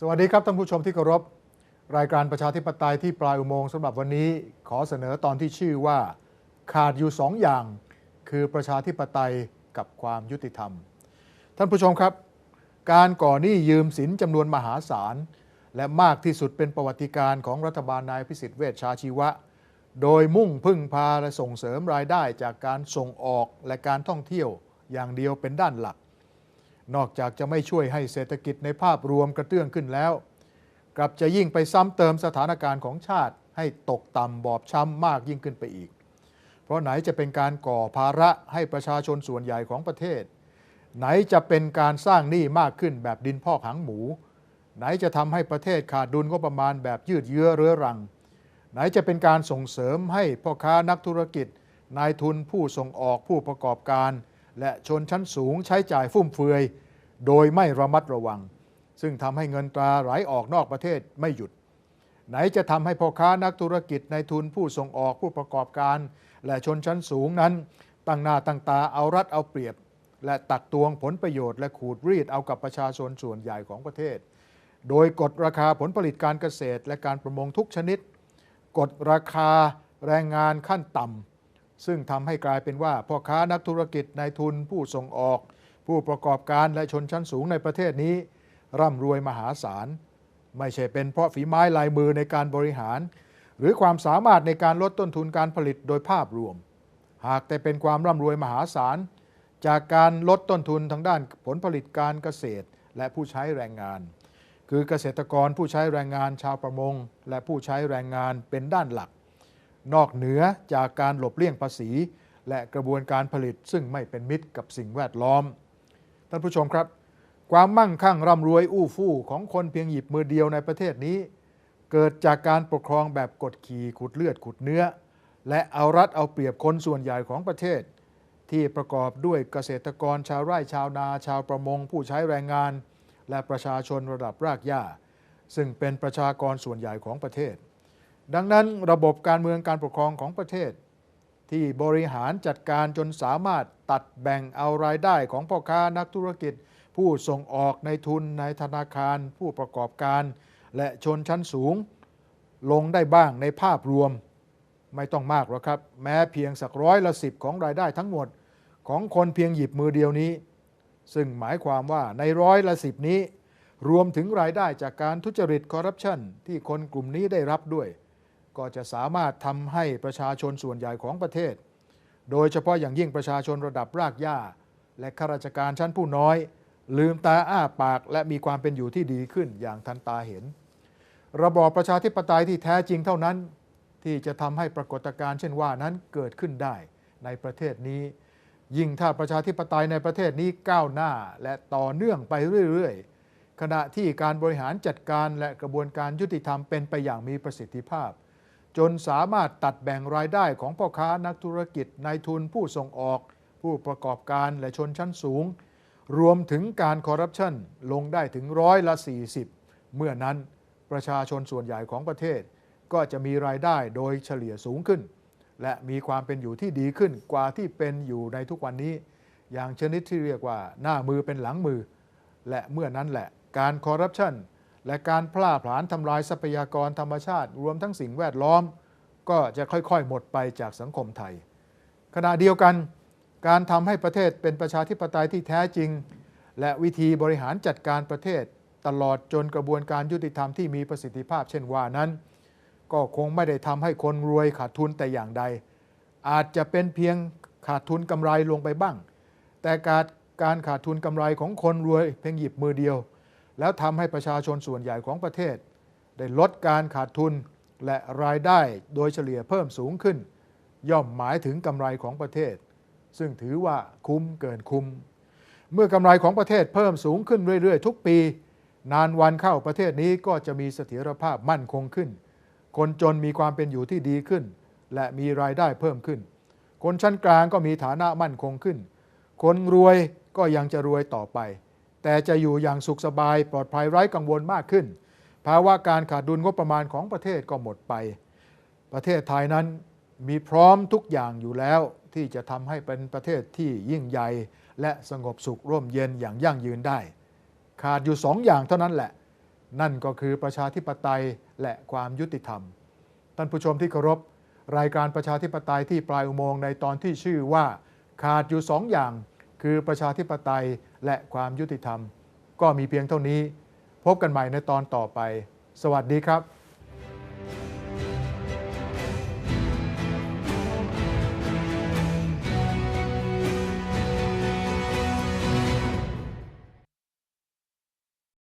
สวัสดีครับท่านผู้ชมที่เคารพรายการประชาธิปไตยที่ปลายอุโมงค์สำหรับวันนี้ขอเสนอตอนที่ชื่อว่าขาดอยู่สองอย่าง คือประชาธิปไตยกับความยุติธรรม ท่านผู้ชมครับ การก่อหนี้ยืมสินจำนวนมหาศาล และมากที่สุดเป็นประวัติการของรัฐบาลนายพิสิทธิ์เวชชาชีวะ โดยมุ่งพึ่งพาและส่งเสริมรายได้จากการส่งออกและการท่องเที่ยวอย่างเดียวเป็นด้านหลัก นอกจากจะไม่ช่วยให้เศรษฐกิจในภาพรวมกระเตื้องขึ้นแล้ว กลับจะยิ่งไปซ้ำเติมสถานการณ์ของชาติ ให้ตกต่ำบอบช้ำมากยิ่งขึ้นไปอีก เพราะไหนจะเป็นการก่อภาระให้ประชาชนส่วนใหญ่ของประเทศ ไหนจะเป็นการสร้างหนี้มากขึ้นแบบดินพอกหางหมู ไหนจะทำให้ประเทศขาดดุลก็ประมาณแบบยืดเยื้อเรื้อรัง ไหนจะเป็นการส่งเสริมให้พ่อค้านักธุรกิจ นายทุนผู้ส่งออกผู้ประกอบการ และชนชั้นสูงใช้จ่ายฟุ่มเฟือย โดยไม่ระมัดระวัง ซึ่งทำให้เงินตราไหลออกนอกประเทศไม่หยุด ไหนจะทำให้พ่อค้านักธุรกิจในทุนผู้ส่งออกผู้ประกอบการ และชนชั้นสูงนั้น ตั้งหน้าตั้งตาเอารัดเอาเปรียบ และตักตวงผลประโยชน์และขูดรีดเอากับประชาชนส่วนใหญ่ของประเทศ โดยกดราคาผลผลิตการเกษตร และการประมงทุกชนิด กดราคาแรงงานขั้นต่ำ ซึ่งทำให้กลายเป็นว่าพ่อค้านักธุรกิจนายทุนผู้ส่งออก ผู้ประกอบการและชนชั้นสูงในประเทศนี้ ร่ำรวยมหาศาล ไม่ใช่เป็นเพราะฝีไม้ลายมือในการบริหาร หรือความสามารถในการลดต้นทุนการผลิตโดยภาพรวม หากแต่เป็นความร่ำรวยมหาศาล จากการลดต้นทุนทางด้านผลผลิตการเกษตรและผู้ใช้แรงงาน คือเกษตรกรผู้ใช้แรงงานชาวประมง และผู้ใช้แรงงานเป็นด้านหลัก นอกเหนือจากการหลบเลี่ยงภาษี และกระบวนการผลิตซึ่งไม่เป็นมิตรกับสิ่งแวดล้อม ท่านผู้ชมครับ ความมั่งคั่งร่ำรวยอู้ฟู่ของคนเพียงหยิบมือเดียวในประเทศนี้ เกิดจากการปกครองแบบกดขี่ขุดเลือดขุดเนื้อ และเอารัดเอาเปรียบคนส่วนใหญ่ของประเทศ ที่ประกอบด้วยเกษตรกรชาวไร่ชาวนา ชาวประมง ผู้ใช้แรงงาน และประชาชนระดับรากหญ้าซึ่งเป็นประชากรส่วนใหญ่ของประเทศ ดังนั้นระบบการเมืองการปกครองของประเทศ ที่บริหารจัดการจนสามารถตัดแบ่งเอารายได้ของพ่อค้านักธุรกิจ ผู้ส่งออกในทุนในธนาคาร ผู้ประกอบการ และชนชั้นสูง ลงได้บ้างในภาพรวม ไม่ต้องมากหรอกครับ แม้เพียงสักร้อยละสิบของรายได้ทั้งหมด ของคนเพียงหยิบมือเดียวนี้ ซึ่งหมายความว่าในร้อยละสิบนี้ รวมถึงรายได้จากการทุจริตคอร์รัปชันที่คนกลุ่มนี้ได้รับด้วย ก็จะสามารถทำให้ประชาชนส่วนใหญ่ของประเทศ โดยเฉพาะอย่างยิ่งประชาชนระดับรากหญ้า และข้าราชการชั้นผู้น้อย ลืมตาอ้าปากและมีความเป็นอยู่ที่ดีขึ้นอย่างทันตาเห็น ระบอบประชาธิปไตยที่แท้จริงเท่านั้น ที่จะทำให้ปรากฏการณ์เช่นว่านั้นเกิดขึ้นได้ในประเทศนี้ ยิ่งถ้าประชาธิปไตยในประเทศนี้ก้าวหน้าและต่อเนื่องไปเรื่อยๆขณะที่การบริหารจัดการและกระบวนการยุติธรรมเป็นไปอย่างมีประสิทธิภาพ จนสามารถตัดแบ่งรายได้ของพ่อค้านักธุรกิจนายทุนผู้ส่งออก ผู้ประกอบการและชนชั้นสูง รวมถึงการคอร์รัปชันลงได้ถึงร้อยละ 40 เมื่อนั้นประชาชนส่วนใหญ่ของประเทศ ก็จะมีรายได้โดยเฉลี่ยสูงขึ้น และมีความเป็นอยู่ที่ดีขึ้นกว่าที่เป็นอยู่ในทุกวันนี้ อย่างชนิดที่เรียกว่าหน้ามือเป็นหลังมือ และเมื่อนั้นแหละการคอร์รัปชัน และการพล่าผลาญทำลายทรัพยากรธรรมชาติ รวมทั้งสิ่งแวดล้อม ก็จะค่อยๆ หมดไปจากสังคมไทย ขณะเดียวกัน การทำให้ประเทศเป็นประชาธิปไตยที่แท้จริง และวิธีบริหารจัดการประเทศ ตลอดจนกระบวนการยุติธรรมที่มีประสิทธิภาพเช่นว่านั้น ก็คงไม่ได้ทำให้คนรวยขาดทุนแต่อย่างใด อาจจะเป็นเพียงขาดทุนกำไรลงไปบ้าง แต่การการขาดทุนกำไรของคนรวยเพียงหยิบมือเดียว แล้วทำให้ประชาชนส่วนใหญ่ของประเทศ ได้ลดการขาดทุนและรายได้โดยเฉลี่ยเพิ่มสูงขึ้น ย่อมหมายถึงกำไรของประเทศ ซึ่งถือว่าคุ้มเกินคุ้ม เมื่อกำไรของประเทศเพิ่มสูงขึ้นเรื่อย ๆ ทุกปี นานวันเข้าประเทศนี้ก็จะมีเสถียรภาพมั่นคงขึ้น คนจนมีความเป็นอยู่ที่ดีขึ้น และมีรายได้เพิ่มขึ้น คนชั้นกลางก็มีฐานะมั่นคงขึ้น คนรวยก็ยังจะรวยต่อไป แต่จะอยู่อย่างสุขสบายปลอดภัยไร้กังวลมากขึ้น ภาวะการขาดดุลงบประมาณของประเทศก็หมดไป ประเทศไทยนั้นมีพร้อมทุกอย่างอยู่แล้วที่จะทำให้เป็นประเทศที่ยิ่งใหญ่และสงบสุขร่มเย็นอย่างยั่งยืนได้ ขาดอยู่สองอย่างเท่านั้นแหละ นั่นก็คือประชาธิปไตยและความยุติธรรม ท่านผู้ชมที่เคารพรายการประชาธิปไตยที่ปลายอุโมงค์ในตอนที่ชื่อว่า ขาดอยู่สองอย่าง คือประชาธิปไตยและความยุติธรรม ก็มีเพียงเท่านี้ พบกันใหม่ในตอนต่อไป สวัสดีครับ